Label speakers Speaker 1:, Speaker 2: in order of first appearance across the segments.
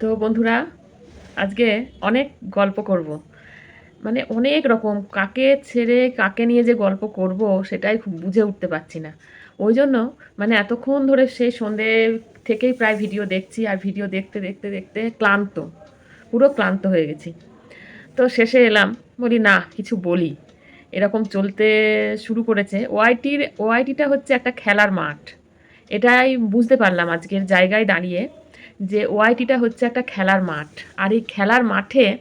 Speaker 1: তো বন্ধুরা, আজকে অনেক গল্প করব। মানে অনেক রকম, কাকে ছেড়ে কাকে নিয়ে যে গল্প করব সেটাই খুব বুঝে উঠতে পারছি না। ওই জন্য মানে এতক্ষণ ধরে সেই সন্ধে থেকেই প্রায় ভিডিও দেখছি আর ভিডিও দেখতে দেখতে দেখতে ক্লান্ত, পুরো ক্লান্ত হয়ে গেছি। তো শেষে এলাম, বলি, না, কিছু বলি। এরকম চলতে শুরু করেছে। ওআইটির, ওআইটিটা হচ্ছে একটা খেলার মাঠ। এটাই বুঝতে পারলাম আজকের জায়গায় দাঁড়িয়ে। যে ওআইটিটা হচ্ছে একটা খেলার মাঠ। আর এই খেলার মাঠে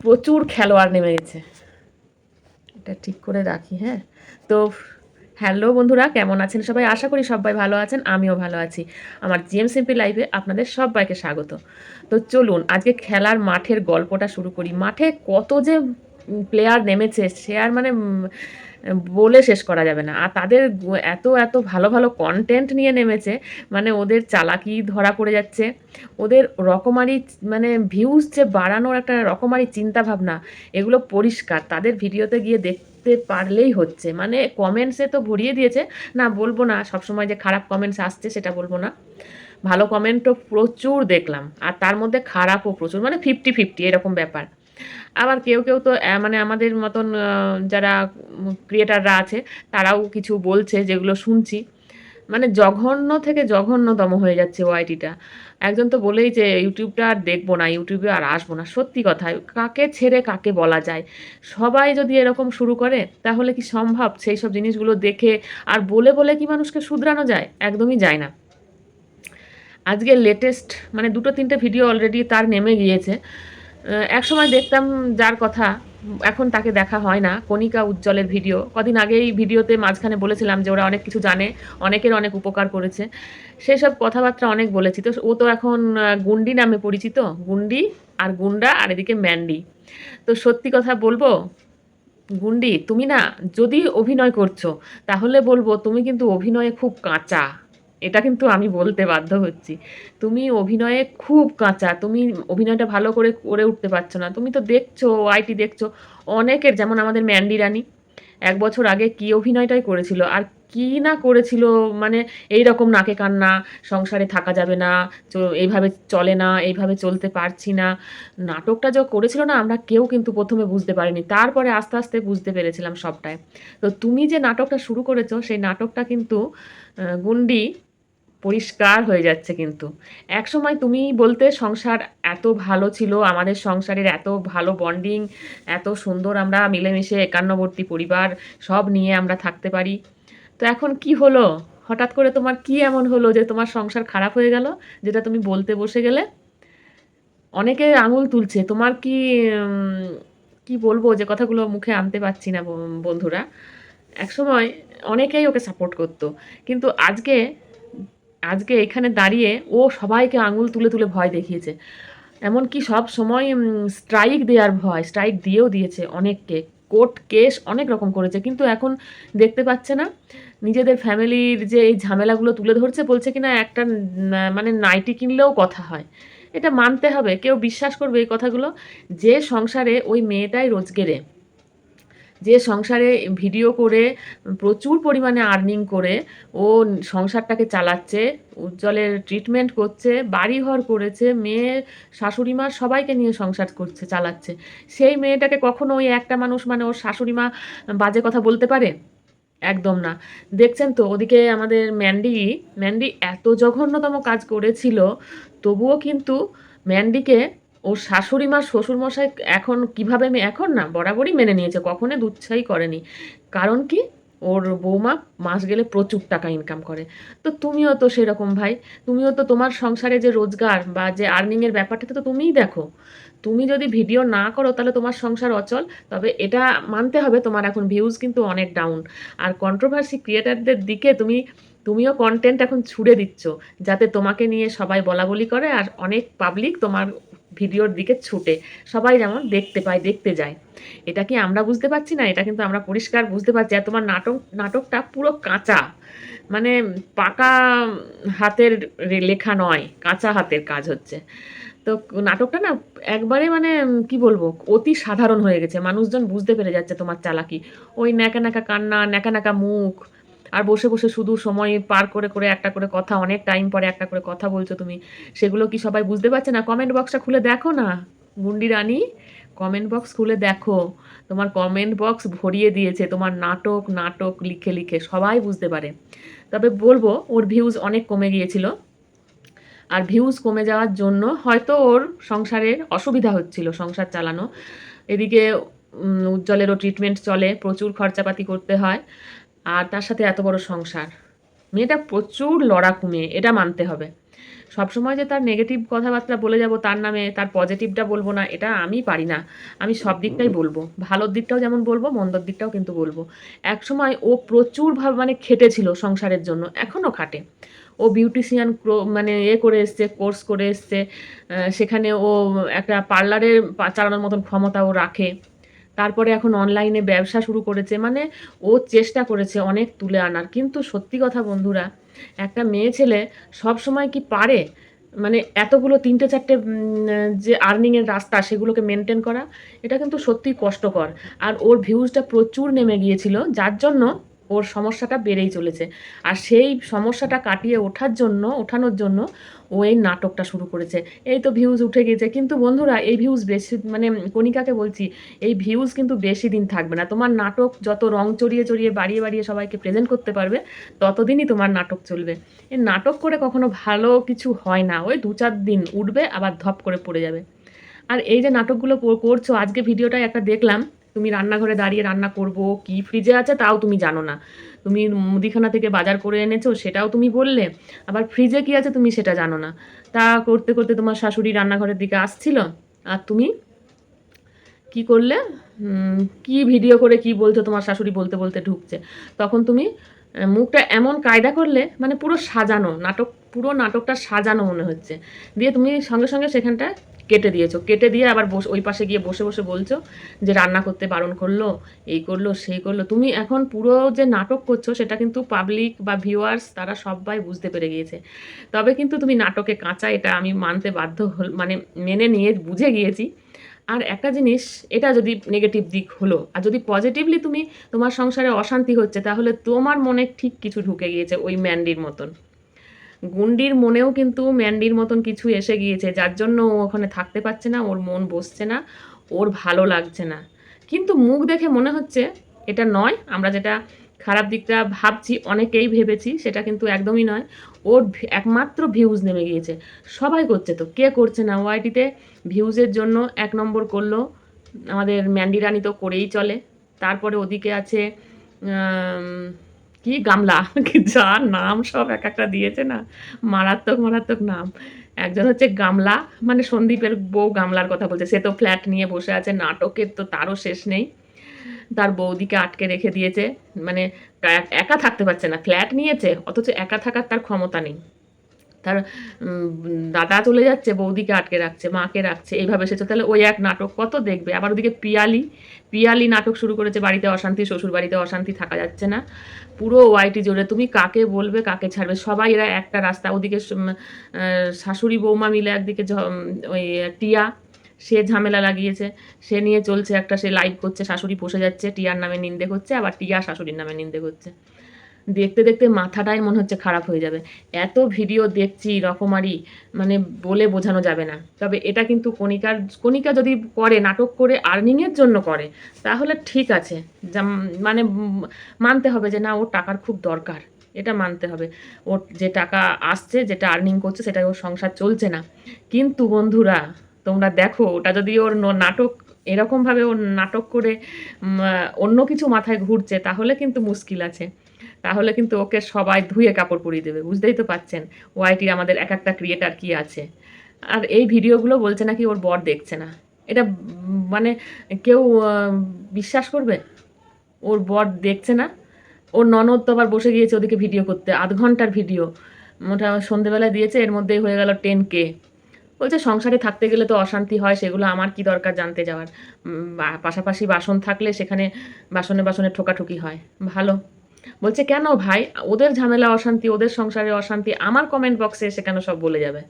Speaker 1: প্রচুর খেলোয়াড় নেমে গেছে। এটা ঠিক করে রাখি হ্যাঁ? তো হ্যালো বন্ধুরা, কেমন আছেন সবাই? আশা করি সবাই ভালো আছেন, আমিও ভালো আছি। আমার জিএম সিম্পি লাইভে আপনাদের সবাইকে স্বাগত। তো চলুন, আজকে খেলার মাঠের গল্পটা শুরু করি। মাঠে কত যে প্লেয়ার নেমেছে, সে আর মানে বলে শেষ করা যাবে না। আর তাদের এত এত ভালো ভালো কন্টেন্ট নিয়ে নেমেছে মানে ওদের চালাকি ধরা পড়ে যাচ্ছে। ওদের রকমারি মানে ভিউজ যে বাড়ানোর একটা রকমারি চিন্তা ভাবনা এগুলো পরিষ্কার। তাদের ভিডিওতে গিয়ে দেখতে পারলেই হচ্ছে। মানে কমেন্টসে তো ভরিয়ে দিয়েছে, না বলব না, সবসময় যে খারাপ কমেন্টস আসছে সেটা বলব না। ভালো কমেন্টও প্রচুর দেখলাম। আর তার মধ্যে খারাপও প্রচুর মানে ফিফটি ফিফটি এরকম ব্যাপার। আবার কেউ কেউ তো মানে আমাদের মতন যারা ক্রিয়েটাররা আছে, তারাও কিছু বলছে যেগুলো শুনছি। মানে জঘন্য থেকে জঘন্যতম হয়ে যাচ্ছে ওআইটিটা একজন তো বলেই যে ইউটিউবটা আর দেখব না, ইউটিউবে আর আসব না। সত্যি কথা, কাকে ছেড়ে কাকে বলা যায়? সবাই যদি এরকম শুরু করে, তাহলে কি সম্ভব? সেই সব জিনিসগুলো দেখে আর বলে বলে কি মানুষকে শুধরানো যায়? একদমই যায় না। আজকে লেটেস্ট মানে দুটো তিনটে ভিডিও অলরেডি তার নেমে গিয়েছে। এক সময় দেখতাম যার কথা, এখন তাকে দেখা হয় না, কণিকা উজ্জ্বলের ভিডিও। কদিন আগেই ভিডিওতে মাঝখানে বলেছিলাম যে ওরা অনেক কিছু জানে, অনেকের অনেক উপকার করেছে। সেই সব কথাবার্তা অনেক বলেছি। তো ও তো এখন গুন্ডি নামে পরিচিত। গুন্ডি আর গুন্ডা আর এদিকে ম্যান্ডি। তো সত্যি কথা বলব, গুন্ডি তুমি না যদি অভিনয় করছ, তাহলে বলব তুমি কিন্তু অভিনয়ে খুব কাঁচা। এটা কিন্তু আমি বলতে বাধ্য হচ্ছি। তুমি অভিনয়ে খুব কাঁচা, তুমি অভিনয়টা ভালো করে করে উঠতে পারছ না। তুমি তো দেখছ, আইটি দেখছ, অনেকের যেমন আমাদের ম্যান্ডি রানী, এক বছর আগে কি অভিনয়টাই করেছিল, আর কি না করেছিল মানে এই রকম নাকে কান্না, সংসারে থাকা যাবে না এইভাবে চলে না, এইভাবে চলতে পারছি না। নাটকটা যা করেছিল না, আমরা কেউ কিন্তু প্রথমে বুঝতে পারিনি, তারপরে আস্তে আস্তে বুঝতে পেরেছিলাম সবটাই। তো তুমি যে নাটকটা শুরু করেছ, সেই নাটকটা কিন্তু গুন্ডি পরিষ্কার হয়ে যাচ্ছে কিন্তু। এক সময় তুমি বলতে সংসার এত ভালো ছিল, আমাদের সংসারের এত ভালো বন্ডিং এত সুন্দর আমরা মিলেমিশে একান্নবর্তী পরিবার, সব নিয়ে আমরা থাকতে পারি। তো এখন কি হলো? হঠাৎ করে তোমার কি এমন হলো যে তোমার সংসার খারাপ হয়ে গেল, যেটা তুমি বলতে বসে গেলে? অনেকে আঙুল তুলছে, তোমার কি কি বলব যে কথাগুলো মুখে আনতে পারছি না বন্ধুরা? একসময় অনেকেই ওকে সাপোর্ট করতো। কিন্তু আজকে আজকে এখানে দাঁড়িয়ে ও সবাইকে আঙুল তুলে তুলে ভয় দেখিয়েছে। এমনকি সব সময় স্ট্রাইক দেওয়ার ভয় স্ট্রাইক দিয়েও দিয়েছে অনেককে। কোর্ট কেস অনেক রকম করেছে, কিন্তু এখন দেখতে পাচ্ছে না। নিজেদের ফ্যামিলির যে এই ঝামেলাগুলো তুলে ধরছে, বলছে কিনা একটা মানে নাইটি কিনলেও কথা হয়। এটা মানতে হবে। কেউ বিশ্বাস করবে এই কথাগুলো? যে সংসারে ওই মেয়েটাই রোজগেরে। যে সংসারে ভিডিও করে প্রচুর পরিমাণে আর্নিং করে, ও সংসারটাকে চালাচ্ছে, উজ্জ্বলের ট্রিটমেন্ট করছে, বাড়িঘর করেছে, মেয়ে শাশুড়ি মা সবাইকে নিয়ে সংসার করছে, চালাচ্ছে। সেই মেয়েটাকে কখনো ওই একটা মানুষ মানে ওর শাশুড়ি মা বাজে কথা বলতে পারে? একদম না। দেখছেন তো, ওদিকে আমাদের ম্যান্ডি ম্যান্ডি এত জঘন্যতম কাজ করেছিল, তবুও কিন্তু ম্যান্ডিকে ওর শাশুড়ি মা শ্বশুরমশাই এখন কীভাবে এখন না, বরাবরই মেনে নিয়েছে কখনো দুচ্ছাই করেনি। কারণ কি? ওর বৌমা মাস গেলে প্রচুর টাকা ইনকাম করে। তো তুমিও তো সেরকম ভাই, তুমিও তো তোমার সংসারে যে রোজগার বা যে আর্নিংয়ের ব্যাপারটা তো তুমিই দেখো। তুমি যদি ভিডিও না করো, তাহলে তোমার সংসার অচল। তবে এটা মানতে হবে, তোমার এখন ভিউজ কিন্তু অনেক ডাউন আর কন্ট্রোভার্সি ক্রিয়েটারদের দিকে তুমি, তুমিও কন্টেন্ট এখন ছুড়ে দিচ্ছ, যাতে তোমাকে নিয়ে সবাই বলা বলি করে, আর অনেক পাবলিক তোমার ভিডিওর দিকে ছুটে। সবাই যেমন দেখতে পায়, দেখতে যায়। এটা কি আমরা বুঝতে পারছি না? এটা কিন্তু আমরা পরিষ্কার বুঝতে পারছি। আর তোমার নাটক, নাটকটা পুরো কাঁচা। মানে পাকা হাতের লেখা নয়, কাঁচা হাতের কাজ হচ্ছে। তো নাটকটা না একবারে মানে কি বলব, অতি সাধারণ হয়ে গেছে। মানুষজন বুঝতে পেরে যাচ্ছে তোমার চালাকি। ওই ন্যাকা ন্যাকা কান্না, ন্যাকা ন্যাকা মুখ আর বসে বসে শুধু সময় পার করে করে একটা করে কথা, অনেক টাইম পরে একটা করে কথা বলছো তুমি। সেগুলো কি সবাই বুঝতে পারছে না? কমেন্ট বক্সটা খুলে দেখো না? গুন্ডি রানী কমেন্ট বক্স খুলে দেখো। তোমার কমেন্ট বক্স ভরিয়ে দিয়েছে, তোমার নাটক নাটক লিখে লিখে, সবাই বুঝতে পারে। তবে বলব, ওর ভিউজ অনেক কমে গিয়েছিল। আর ভিউজ কমে যাওয়ার জন্য হয়তো ওর সংসারের অসুবিধা হচ্ছিল, সংসার চালানো। এদিকে উজ্জ্বলেরও ট্রিটমেন্ট চলে, প্রচুর খরচাপাতি করতে হয়। আর তার সাথে এত বড় সংসার। মেয়েটা প্রচুর লড়াকু মেয়ে, এটা মানতে হবে। সবসময় যে তার নেগেটিভ কথাবার্তা বলে যাব তার নামে, তার পজিটিভটা বলব না, এটা আমি পারি না। আমি সব দিকটাই বলব। ভালোর দিকটাও যেমন বলব, মন্দর দিকটাও কিন্তু বলব। এক সময় ও প্রচুর ভাব মানে খেটেছিল সংসারের জন্য এখনও খাটে। ও বিউটিশিয়ান মানে এ করে এসছে কোর্স করে এসছে সেখানে ও একটা পার্লারের চালানোর মতন ক্ষমতা ও রাখে। তারপরে এখন অনলাইনে ব্যবসা শুরু করেছে মানে ও চেষ্টা করেছে অনেক তুলে আনার। কিন্তু সত্যি কথা বন্ধুরা, একটা মেয়ে ছেলে সব সময় কি পারে? মানে এতগুলো তিনটে চারটে যে আর্নিংয়ের রাস্তা, সেগুলোকে মেনটেন করা, এটা কিন্তু সত্যিই কষ্টকর। আর ওর ভিউজটা প্রচুর নেমে গিয়েছিল, যার জন্য ওর সমস্যাটা বেড়েই চলেছে। আর সেই সমস্যাটা কাটিয়ে ওঠার জন্য, ওঠানোর জন্য ও এই নাটকটা শুরু করেছে। এই তো ভিউজ উঠে গেছে। কিন্তু বন্ধুরা, এই ভিউজ বেশি মানে কণিকাকে বলছি, এই ভিউজ কিন্তু বেশি দিন থাকবে না। তোমার নাটক যত রং চড়িয়ে চড়িয়ে বাড়িয়ে বাড়িয়ে সবাইকে প্রেজেন্ট করতে পারবে, ততদিনই তোমার নাটক চলবে। এই নাটক করে কখনো ভালো কিছু হয় না। ওই দু চার দিন উঠবে, আবার ধপ করে পড়ে যাবে। আর এই যে নাটকগুলো কর- করছ, আজকে ভিডিওটাই একটা দেখলাম তুমি রান্নাঘরে দাঁড়িয়ে রান্না করব, কি ফ্রিজে আছে তাও তুমি জানো না। তুমি মুদিখানা থেকে বাজার করে এনেছো, সেটাও তুমি বললে। আবার ফ্রিজে কি আছে তুমি সেটা জানো না। তা করতে করতে তোমার শাশুড়ি রান্নাঘরের দিকে আসছিল। আর তুমি? কি করলে? কি ভিডিও করে কি বলছো তোমার শাশুড়ি বলতে বলতে ঢুকছে। তখন তুমি মুখটা এমন কায়দা করলে মানে পুরো সাজানো, নাটক পুরো নাটকটা সাজানো মনে হচ্ছে। দিয়ে তুমি সঙ্গে সঙ্গে সেখানটা কেটে দিয়েছ। কেটে দিয়ে আবার বসে ওই পাশে গিয়ে বসে বসে বলছো যে রান্না করতে বারণ করল, এই করল, সেই করল। তুমি এখন পুরো যে নাটক করছ সেটা কিন্তু পাবলিক বা ভিউয়ার্স তারা সবাই বুঝতে পেরে গিয়েছে। তবে কিন্তু তুমি নাটকে কাঁচা এটা আমি মানতে বাধ্য হল মানে মেনে নিয়ে বুঝে গিয়েছি। আর একটা জিনিস, এটা যদি নেগেটিভ দিক হলো, আর যদি পজিটিভলি তুমি তোমার সংসারে অশান্তি হচ্ছে, তাহলে তোমার মনে ঠিক কিছু ঢুকে গিয়েছে ওই ম্যান্ডির মতন। গুন্ডির মনেও কিন্তু ম্যান্ডির মতন কিছু এসে গিয়েছে, যার জন্য ও ওখানে থাকতে পারছে না, ওর মন বসছে না, ওর ভালো লাগছে না। কিন্তু মুখ দেখে মনে হচ্ছে এটা নয়, আমরা যেটা খারাপ দিকটা ভাবছি, অনেকেই ভেবেছি সেটা কিন্তু একদমই নয়, ওর একমাত্র ভিউজ নেমে গিয়েছে। সবাই করছে তো, কে করছে না? ওয়াইটিতে ভিউজের জন্য এক নম্বর করল, আমাদের ম্যান্ডি রানী তো করেই চলে। তারপরে ওদিকে আছে কি গামলা? যা নাম সব এক একটা দিয়েছে না? মারাত্মক মারাত্মক নাম। একজন হচ্ছে গামলা মানে সন্দীপের বউ গামলার কথা বলছে। সে তো ফ্ল্যাট নিয়ে বসে আছে, নাটকের তো তারও শেষ নেই। তার বৌদিকে আটকে রেখে দিয়েছে। মানে একা থাকতে পারছে না। ফ্ল্যাট নিয়েছে, অথচ একা থাকার তার ক্ষমতা নেই। তার দাদা চলে যাচ্ছে, বৌদিকে আটকে রাখছে, মাকে রাখছে, এইভাবে সে তাহলে ওই এক নাটক কত দেখবে? আবার ওদিকে পিয়ালি পিয়ালি নাটক শুরু করেছে, বাড়িতে অশান্তি, শ্বশুর বাড়িতে অশান্তি থাকা যাচ্ছে না। পুরো ওয়াইটি জোরে, তুমি কাকে বলবে, কাকে ছাড়বে? সবাই এরা একটা রাস্তা, ওদিকে শাশুড়ি বৌমা মিলে একদিকে ওই, টিয়া, সে ঝামেলা লাগিয়েছে, সে নিয়ে চলছে একটা, সে লাইভ করছে, শাশুড়ি বসে যাচ্ছে, টিয়ার নামে নিন্দে করছে, আবার টিয়া শাশুড়ির নামে নিন্দে করছে। দেখতে দেখতে মাথাটাই মনে হচ্ছে খারাপ হয়ে যাবে। এত ভিডিও দেখছি রকমারি মানে বলে বোঝানো যাবে না। তবে এটা কিন্তু কণিকার, কণিকা যদি করে, নাটক করে আর্নিংয়ের জন্য করে, তাহলে ঠিক আছে। মানে মানতে হবে যে না, ওর টাকার খুব দরকার। এটা মানতে হবে। ওর যে টাকা আসছে, যেটা আর্নিং করছে সেটা ওর সংসার চলছে না। কিন্তু বন্ধুরা, তোমরা দেখো, ওটা যদি ওর নাটক, এরকমভাবে ওর নাটক করে অন্য কিছু মাথায় ঘুরছে, তাহলে কিন্তু মুশকিল আছে। তাহলে কিন্তু ওকে সবাই ধুয়ে কাপড় পরিয়ে দেবে, বুঝতেই তো পাচ্ছেন ওয়াইটির আমাদের এক একটা ক্রিয়েটার কি আছে। আর এই ভিডিওগুলো বলছে নাকি ওর বর দেখছে না। এটা মানে কেউ বিশ্বাস করবে? ওর বর দেখছে না? ওর ননদ তো আবার বসে গিয়েছে ওদিকে ভিডিও করতে, আধ ঘণ্টার ভিডিও। মোটা সন্ধেবেলায় দিয়েছে, এর মধ্যেই হয়ে গেল টেন কে বলছে সংসারে থাকতে গেলে তো অশান্তি হয়, সেগুলো আমার কি দরকার জানতে যাওয়ার? পাশাপাশি বাসন থাকলে সেখানে বাসনে বাসনে ঠোকাঠুকি হয়। ভালো। বলছে, কেন ভাই? ওদের ঝামেলা অশান্তি, ওদের সংসারে অশান্তি, আমার কমেন্ট বক্সে এসে কেন সব বলে যাবে?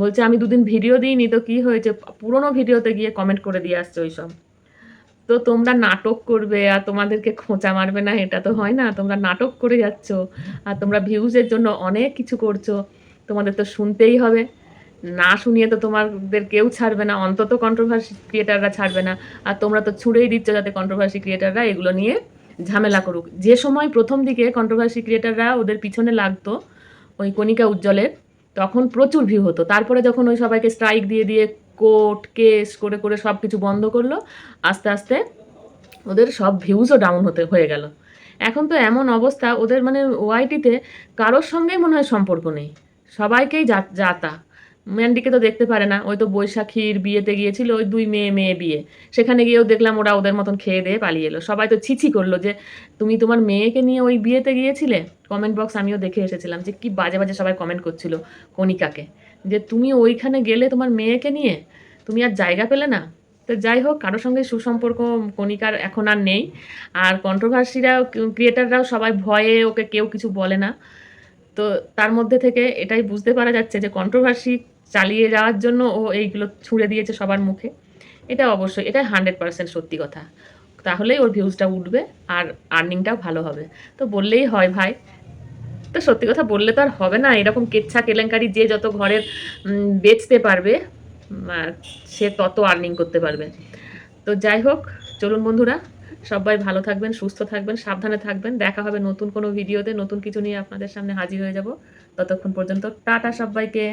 Speaker 1: বলছে, আমি দুদিন ভিডিও দিইনি, তো কি হয়েছে? পুরোনো ভিডিওতে গিয়ে কমেন্ট করে দিয়ে আসছে ওই সব তো তোমরা নাটক করবে, আর তোমাদেরকে খোঁচা মারবে না, এটা তো হয় না। তোমরা নাটক করে যাচ্ছ, আর তোমরা ভিউজের জন্য অনেক কিছু করছ। তোমাদের তো শুনতেই হবে। না শুনিয়ে তো তোমাদের কেউ ছাড়বে না, অন্তত কন্ট্রোভার্সি ক্রিয়েটাররা ছাড়বে না। আর তোমরা তো ছুঁড়েই দিচ্ছ যাতে কন্ট্রোভার্সি ক্রিয়েটাররা এগুলো নিয়ে ঝামেলা করুক। যে সময় প্রথম দিকে কন্ট্রোভার্সি ক্রিয়েটাররা ওদের পিছনে লাগতো, ওই কণিকা উজ্জ্বলের, তখন প্রচুর ভিউ হতো। তারপরে যখন ওই সবাইকে স্ট্রাইক দিয়ে দিয়ে কোর্ট কেস করে করে সব কিছু বন্ধ করল, আস্তে আস্তে ওদের সব ভিউজও ডাউন হতে, হয়ে গেল। এখন তো এমন অবস্থা, ওদের মানে ওআইটিতে কারোর সঙ্গেই মনে হয় সম্পর্ক নেই। সবাইকেই যাতা। ম্যান্ডিকে তো দেখতে পারে না। ওই তো বৈশাখীর বিয়েতে গিয়েছিল ওই দুই মেয়ে মেয়ে বিয়ে। সেখানে গিয়েও দেখলাম ওরা ওদের মতন খেয়ে দিয়ে পালিয়ে এলো। সবাই তো ছিছি করল যে, তুমি তোমার মেয়েকে নিয়ে ওই বিয়েতে গিয়েছিলে? কমেন্ট বক্স আমিও দেখে এসেছিলাম যে, কি বাজে বাজে সবাই কমেন্ট করছিল কণিকাকে। যে, তুমি ওইখানে গেলে তোমার মেয়েকে নিয়ে? তুমি আর জায়গা পেলে না? তো যাই হোক, কারোর সঙ্গে সুসম্পর্ক কণিকার এখন আর নেই। আর কন্ট্রোভার্সিরাও ক্রিয়েটাররাও সবাই ভয়ে ওকে কেউ কিছু বলে না। তো তার মধ্যে থেকে এটাই বুঝতে পারা যাচ্ছে যে কন্ট্রোভার্সি চালিয়ে যাওয়ার জন্য ও এইগুলো ছুঁড়ে দিয়েছে সবার মুখে। এটা অবশ্যই, এটা হান্ড্রেড পার্সেন্ট সত্যি কথা। তাহলেই ওর ভিউজটা উঠবে আর আর্নিংটাও ভালো হবে। তো বললেই হয় ভাই। তো সত্যি কথা বললে তো আর হবে না। এরকম কেচ্ছা কেলেঙ্কারি যে যত ঘরের বেচতে পারবে সে তত আর্নিং করতে পারবে। তো যাই হোক, চলুন বন্ধুরা, সবাই ভালো থাকবেন, সুস্থ থাকবেন, সাবধানে থাকবেন। দেখা হবে নতুন কোনো ভিডিওতে। নতুন কিছু নিয়ে আপনাদের সামনে হাজির হয়ে যাব। ততক্ষণ পর্যন্ত টাটা সবাইকে।